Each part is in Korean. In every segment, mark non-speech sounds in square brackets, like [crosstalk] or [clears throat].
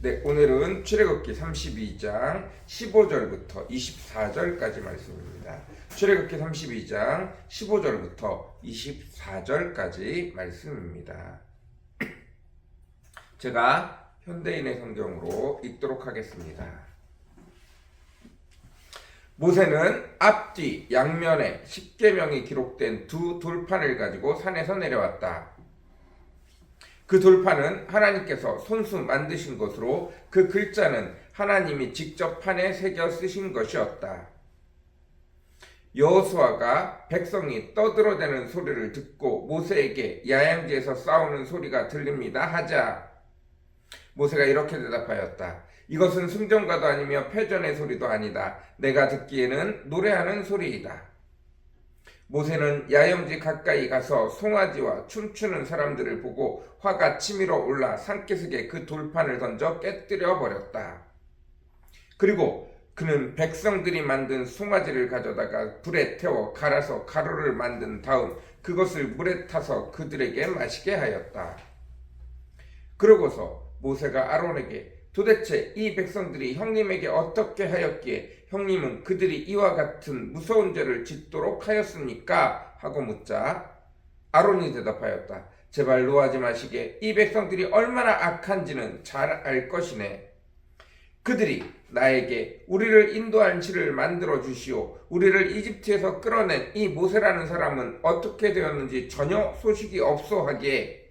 네, 오늘은 출애굽기 32장 15절부터 24절까지 말씀입니다. 출애굽기 32장 15절부터 24절까지 말씀입니다. [clears throat] 제가 현대인의 성경으로 읽도록 하겠습니다. 모세는 앞뒤 양면에 십계명이 기록된 두 돌판을 가지고 산에서 내려왔다. 그 돌판은 하나님께서 손수 만드신 것으로 그 글자는 하나님이 직접 판에 새겨 쓰신 것이었다. 여호수아가 백성이 떠들어대는 소리를 듣고 모세에게 야양지에서 싸우는 소리가 들립니다 하자 모세가 이렇게 대답하였다. 이것은 승전가도 아니며 패전의 소리도 아니다. 내가 듣기에는 노래하는 소리이다. 모세는 야영지 가까이 가서 송아지와 춤추는 사람들을 보고 화가 치밀어 올라 산기슭에 그 돌판을 던져 깨뜨려 버렸다. 그리고 그는 백성들이 만든 송아지를 가져다가 불에 태워 갈아서 가루를 만든 다음 그것을 물에 타서 그들에게 마시게 하였다. 그러고서 모세가 아론에게 도대체 이 백성들이 형님에게 어떻게 하였기에 형님은 그들이 이와 같은 무서운 죄를 짓도록 하였습니까? 하고 묻자 아론이 대답하였다. 제발 노하지 마시게 이 백성들이 얼마나 악한지는 잘 알 것이네. 그들이 나에게 우리를 인도할 지를 만들어 주시오. 우리를 이집트에서 끌어낸 이 모세라는 사람은 어떻게 되었는지 전혀 소식이 없어 하기에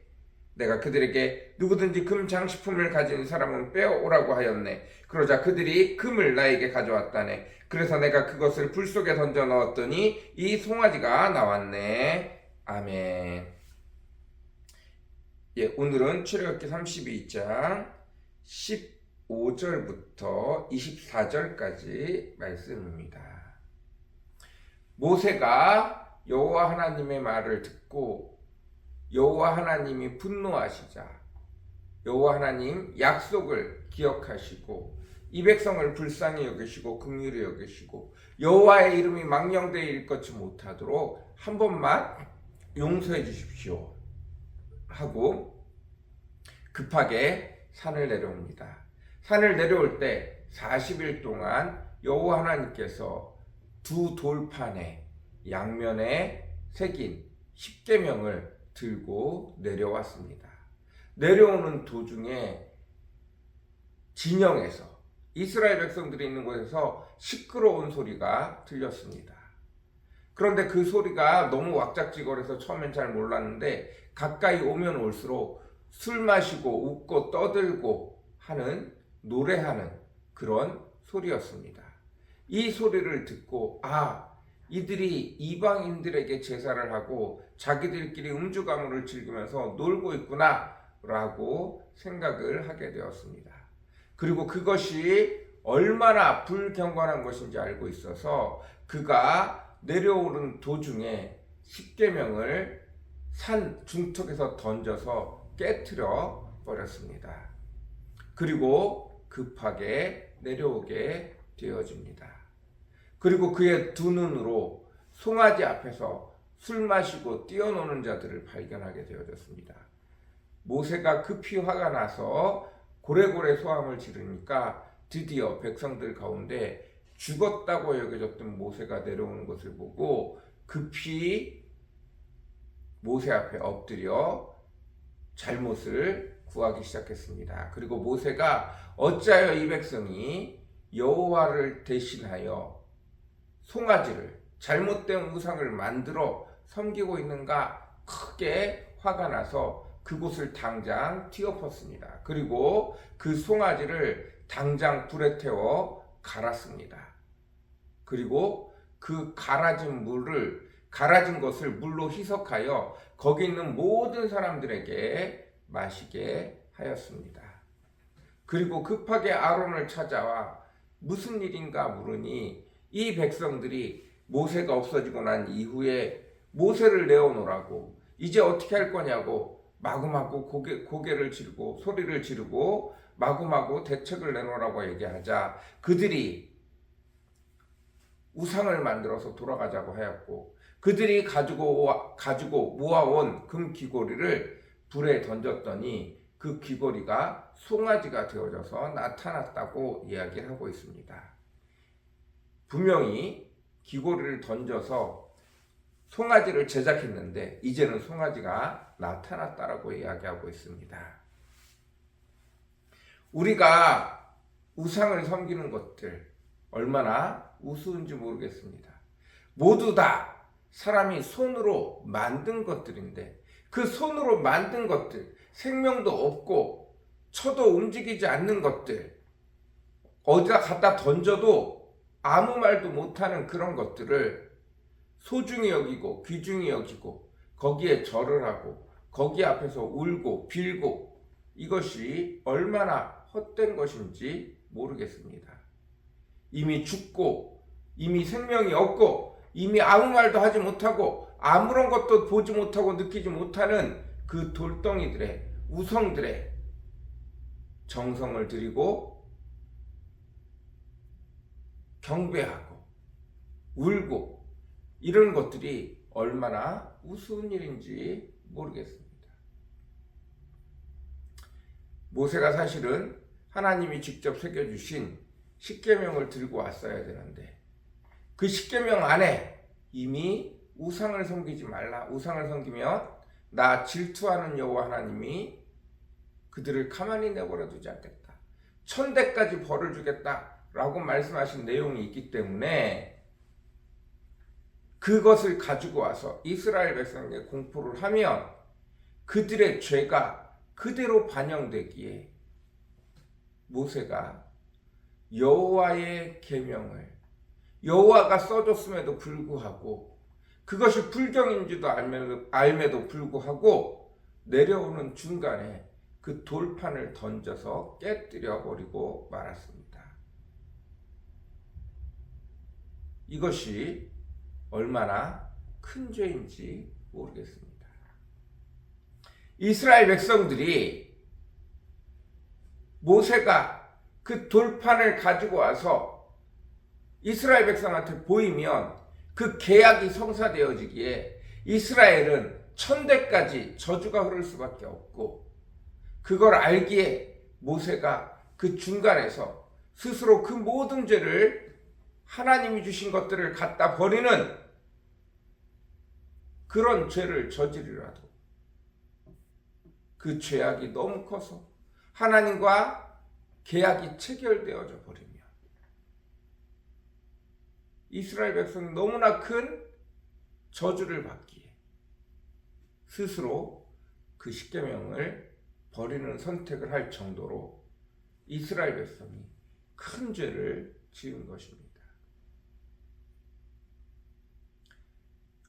내가 그들에게 누구든지 금 장식품을 가진 사람은 빼오라고 하였네. 그러자 그들이 금을 나에게 가져왔다네. 그래서 내가 그것을 불 속에 던져 넣었더니 이 송아지가 나왔네. 아멘. 예, 오늘은 출애굽기 32장 15절부터 24절까지 말씀입니다. 모세가 여호와 하나님의 말을 듣고 여호와 하나님이 분노하시자 여호와 하나님 약속을 기억하시고 이 백성을 불쌍히 여기시고 긍휼히 여기시고 여호와의 이름이 망령되어 일것지 못하도록 한 번만 용서해 주십시오 하고 급하게 산을 내려옵니다. 산을 내려올 때 40일 동안 여호와 하나님께서 두 돌판에 양면에 새긴 십계명을 들고 내려왔습니다. 내려오는 도중에 진영에서 이스라엘 백성들이 있는 곳에서 시끄러운 소리가 들렸습니다. 그런데 그 소리가 너무 왁작지껄해서 처음엔 잘 몰랐는데 가까이 오면 올수록 술 마시고 웃고 떠들고 하는 노래하는 그런 소리였습니다. 이 소리를 듣고 아 이들이 이방인들에게 제사를 하고 자기들끼리 음주 가무를 즐기면서 놀고 있구나라고 생각을 하게 되었습니다. 그리고 그것이 얼마나 불경건한 것인지 알고 있어서 그가 내려오는 도중에 십계명을 산 중턱에서 던져서 깨뜨려 버렸습니다. 그리고 급하게 내려오게 되어집니다. 그리고 그의 두 눈으로 송아지 앞에서 술 마시고 뛰어노는 자들을 발견하게 되어졌습니다. 모세가 급히 화가 나서 고래고래 소함을 지르니까 드디어 백성들 가운데 죽었다고 여겨졌던 모세가 내려오는 것을 보고 급히 모세 앞에 엎드려 잘못을 구하기 시작했습니다. 그리고 모세가 어찌하여 이 백성이 여호와를 대신하여 송아지를 잘못된 우상을 만들어 섬기고 있는가 크게 화가 나서 그곳을 당장 튀어엎었습니다. 그리고 그 송아지를 당장 불에 태워 갈았습니다. 그리고 그 갈아진 물을 갈아진 것을 물로 희석하여 거기 있는 모든 사람들에게 마시게 하였습니다. 그리고 급하게 아론을 찾아와 무슨 일인가 물으니 이 백성들이 모세가 없어지고 난 이후에 모세를 내어놓으라고 이제 어떻게 할 거냐고 마구마구 고개, 고개를 지르고 소리를 지르고 마구마구 대책을 내놓으라고 얘기하자 그들이 우상을 만들어서 돌아가자고 하였고 그들이 가지고 가지고 모아온 금 귀고리를 불에 던졌더니 그 귀고리가 송아지가 되어져서 나타났다고 이야기를 하고 있습니다. 분명히 기고리를 던져서 송아지를 제작했는데 이제는 송아지가 나타났다라고 이야기하고 있습니다. 우리가 우상을 섬기는 것들 얼마나 우스운지 모르겠습니다. 모두 다 사람이 손으로 만든 것들인데 그 손으로 만든 것들 생명도 없고 쳐도 움직이지 않는 것들 어디다 갖다 던져도 아무 말도 못하는 그런 것들을 소중히 여기고 귀중히 여기고 거기에 절을 하고 거기 앞에서 울고 빌고 이것이 얼마나 헛된 것인지 모르겠습니다. 이미 죽고 이미 생명이 없고 이미 아무 말도 하지 못하고 아무런 것도 보지 못하고 느끼지 못하는 그 돌덩이들의 우성들의 정성을 들이고 경배하고 울고 이런 것들이 얼마나 우스운 일인지 모르겠습니다. 모세가 사실은 하나님이 직접 새겨주신 십계명을 들고 왔어야 되는데 그 십계명 안에 이미 우상을 섬기지 말라. 우상을 섬기면 나 질투하는 여호와 하나님이 그들을 가만히 내버려 두지 않겠다. 천대까지 벌을 주겠다라고 말씀하신 내용이 있기 때문에 그것을 가지고 와서 이스라엘 백성에게 공포를 하면 그들의 죄가 그대로 반영되기에 모세가 여호와의 계명을 여호와가 써줬음에도 불구하고 그것이 불경인지도 알매도, 불구하고 내려오는 중간에 그 돌판을 던져서 깨뜨려 버리고 말았습니다. 이것이 얼마나 큰 죄인지 모르겠습니다. 이스라엘 백성들이 모세가 그 돌판을 가지고 와서 이스라엘 백성한테 보이면 그 계약이 성사되어지기에 이스라엘은 천대까지 저주가 흐를 수밖에 없고 그걸 알기에 모세가 그 중간에서 스스로 그 모든 죄를 하나님이 주신 것들을 갖다 버리는 그런 죄를 저지르라도 그 죄악이 너무 커서 하나님과 계약이 체결되어져 버리면 이스라엘 백성이 너무나 큰 저주를 받기에 스스로 그 십계명을 버리는 선택을 할 정도로 이스라엘 백성이 큰 죄를 지은 것입니다.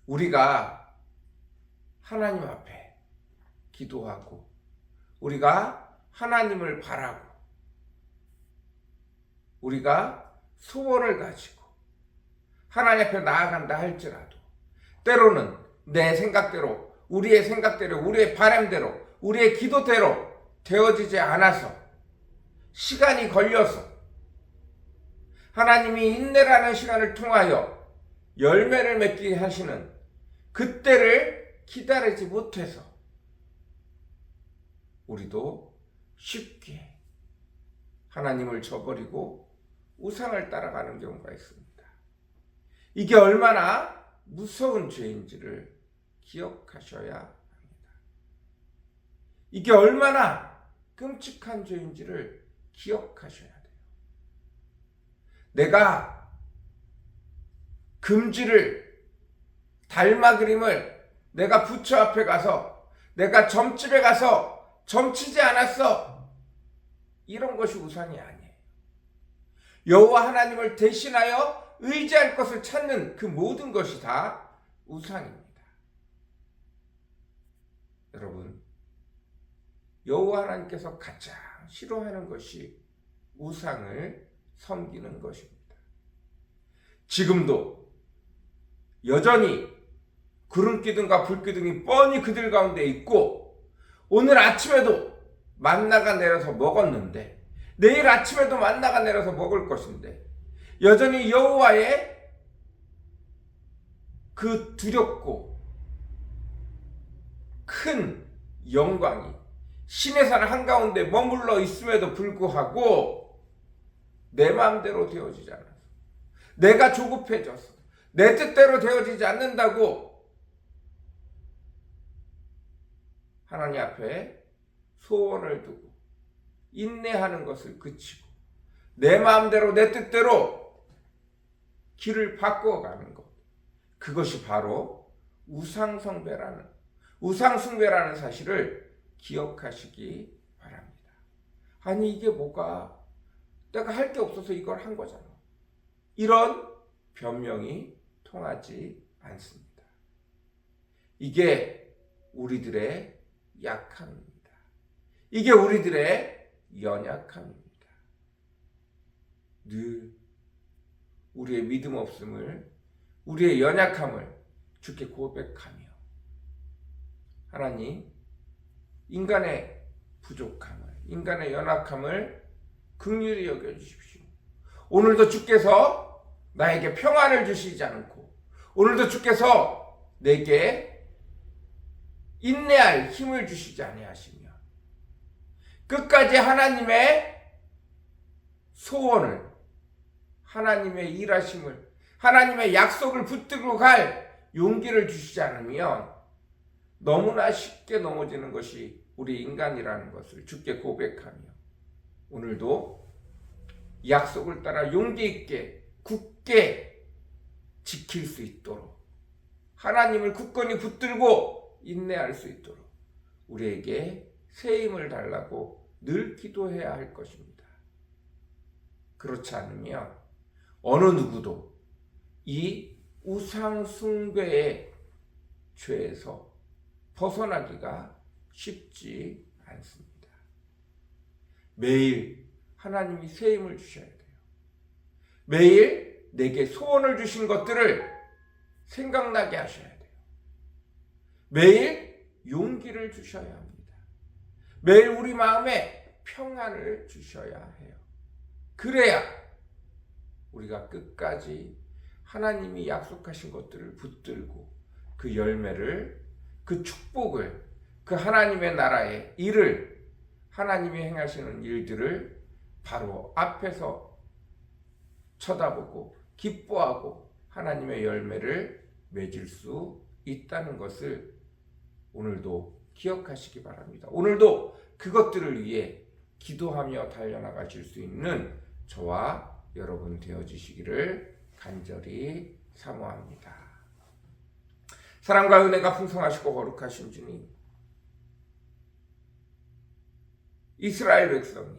우리가 하나님 앞에 기도하고 우리가 하나님을 바라고 우리가 소원을 가지고 하나님 앞에 나아간다 할지라도 때로는 내 생각대로 우리의 생각대로 우리의 바람대로 우리의 기도대로 되어지지 않아서 시간이 걸려서 하나님이 인내라는 시간을 통하여 열매를 맺게 하시는 그때를 기다리지 못해서 우리도 쉽게 하나님을 저버리고 우상을 따라가는 경우가 있습니다. 이게 얼마나 무서운 죄인지를 기억하셔야 합니다. 이게 얼마나 끔찍한 죄인지를 기억하셔야 돼요. 내가 금지를 달마 그림을 내가 부처 앞에 가서 내가 점집에 가서 점치지 않았어. 이런 것이 우상이 아니에요. 여호와 하나님을 대신하여 의지할 것을 찾는 그 모든 것이 다 우상입니다. 여러분, 여호와 하나님께서 가장 싫어하는 것이 우상을 섬기는 것입니다. 지금도 여전히 구름 기둥과 불 기둥이 뻔히 그들 가운데 있고 오늘 아침에도 만나가 내려서 먹었는데 내일 아침에도 만나가 내려서 먹을 것인데 여전히 여호와의 그 두렵고 큰 영광이 신의 산 한가운데 머물러 있음에도 불구하고 내 마음대로 되어지지 않아서 내가 조급해져서 내 뜻대로 되어지지 않는다고 하나님 앞에 소원을 두고 인내하는 것을 그치고 내 마음대로 내 뜻대로 길을 바꿔 가는 것 그것이 바로 우상성배라는 우상 숭배라는 사실을 기억하시기 바랍니다. 아니 이게 뭐가 내가 할 게 없어서 이걸 한 거잖아. 이런 변명이 통하지 않습니다. 이게 우리들의 약함입니다. 이게 우리들의 연약함입니다. 늘 우리의 믿음 없음을, 우리의 연약함을 주께 고백하며 하나님, 인간의 부족함을, 인간의 연약함을 극률히 여겨주십시오. 오늘도 주께서 나에게 평안을 주시지 않고, 오늘도 주께서 내게 인내할 힘을 주시지 아니하시며, 끝까지 하나님의 소원을, 하나님의 일하심을, 하나님의 약속을 붙들고 갈 용기를 주시지 않으면 너무나 쉽게 넘어지는 것이 우리 인간이라는 것을 주께 고백하며 오늘도 약속을 따라 용기 있게 굳게 지킬 수 있도록 하나님을 굳건히 붙들고 인내할 수 있도록 우리에게 새 힘을 달라고 늘 기도해야 할 것입니다. 그렇지 않으면 어느 누구도 이 우상 숭배의 죄에서 벗어나기가 쉽지 않습니다. 매일 하나님이 새 힘을 주셔야 돼요. 매일 내게 소원을 주신 것들을 생각나게 하셔야 돼요. 매일 용기를 주셔야 합니다. 매일 우리 마음에 평안을 주셔야 해요. 그래야 우리가 끝까지 하나님이 약속하신 것들을 붙들고 그 열매를 그 축복을 그 하나님의 나라의 일을 하나님이 행하시는 일들을 바로 앞에서 쳐다보고 기뻐하고 하나님의 열매를 맺을 수 있다는 것을 오늘도 기억하시기 바랍니다. 오늘도 그것들을 위해 기도하며 달려나가실 수 있는 저와 여러분 되어지시기를 간절히 사모합니다. 사랑과 은혜가 풍성하시고 거룩하신 주님, 이스라엘 백성이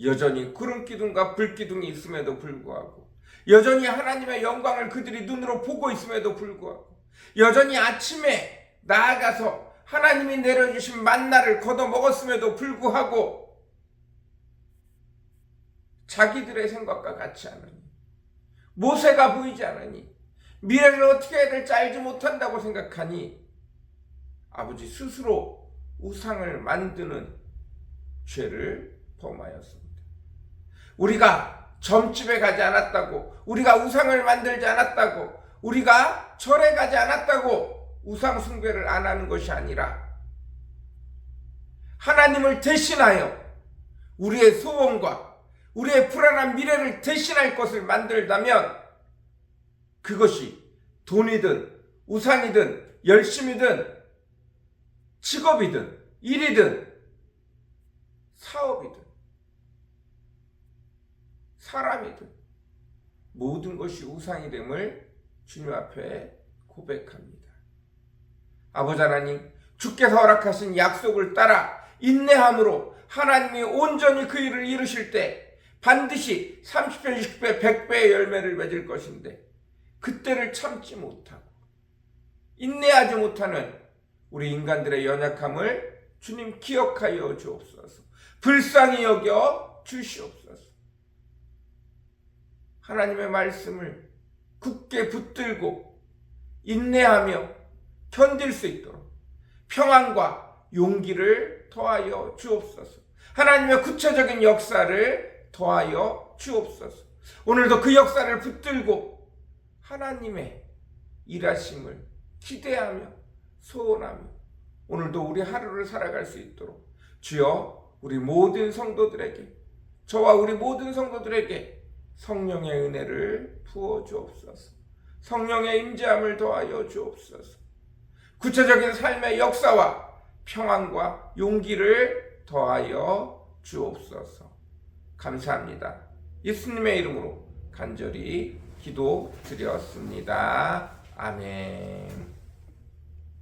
여전히 구름 기둥과 불 기둥이 있음에도 불구하고 여전히 하나님의 영광을 그들이 눈으로 보고 있음에도 불구하고 여전히 아침에 나아가서 하나님이 내려주신 만나를 걷어 먹었음에도 불구하고 자기들의 생각과 같지 않으니 모세가 보이지 않으니 미래를 어떻게 해야 될지 알지 못한다고 생각하니 아버지 스스로 우상을 만드는 죄를 범하였습니다. 우리가 점집에 가지 않았다고, 우리가 우상을 만들지 않았다고, 우리가 절에 가지 않았다고 우상 숭배를 안 하는 것이 아니라 하나님을 대신하여 우리의 소원과 우리의 불안한 미래를 대신할 것을 만들다면 그것이 돈이든 우상이든 열심이든 직업이든 일이든 사업이든 사람이든 모든 것이 우상이 됨을 주님 앞에 고백합니다. 아버지 하나님, 주께서 허락하신 약속을 따라 인내함으로 하나님이 온전히 그 일을 이루실 때 반드시 30배, 60배, 100배의 열매를 맺을 것인데 그때를 참지 못하고 인내하지 못하는 우리 인간들의 연약함을 주님 기억하여 주옵소서. 불쌍히 여겨 주시옵소서. 하나님의 말씀을 굳게 붙들고 인내하며 견딜 수 있도록 평안과 용기를 더하여 주옵소서. 하나님의 구체적인 역사를 더하여 주옵소서. 오늘도 그 역사를 붙들고 하나님의 일하심을 기대하며 소원하며 오늘도 우리 하루를 살아갈 수 있도록 주여 우리 모든 성도들에게 저와 우리 모든 성도들에게 성령의 은혜를 부어 주옵소서. 성령의 임재함을 더하여 주옵소서. 구체적인 삶의 역사와 평안과 용기를 더하여 주옵소서. 감사합니다. 예수님의 이름으로 간절히 기도 드렸습니다. 아멘.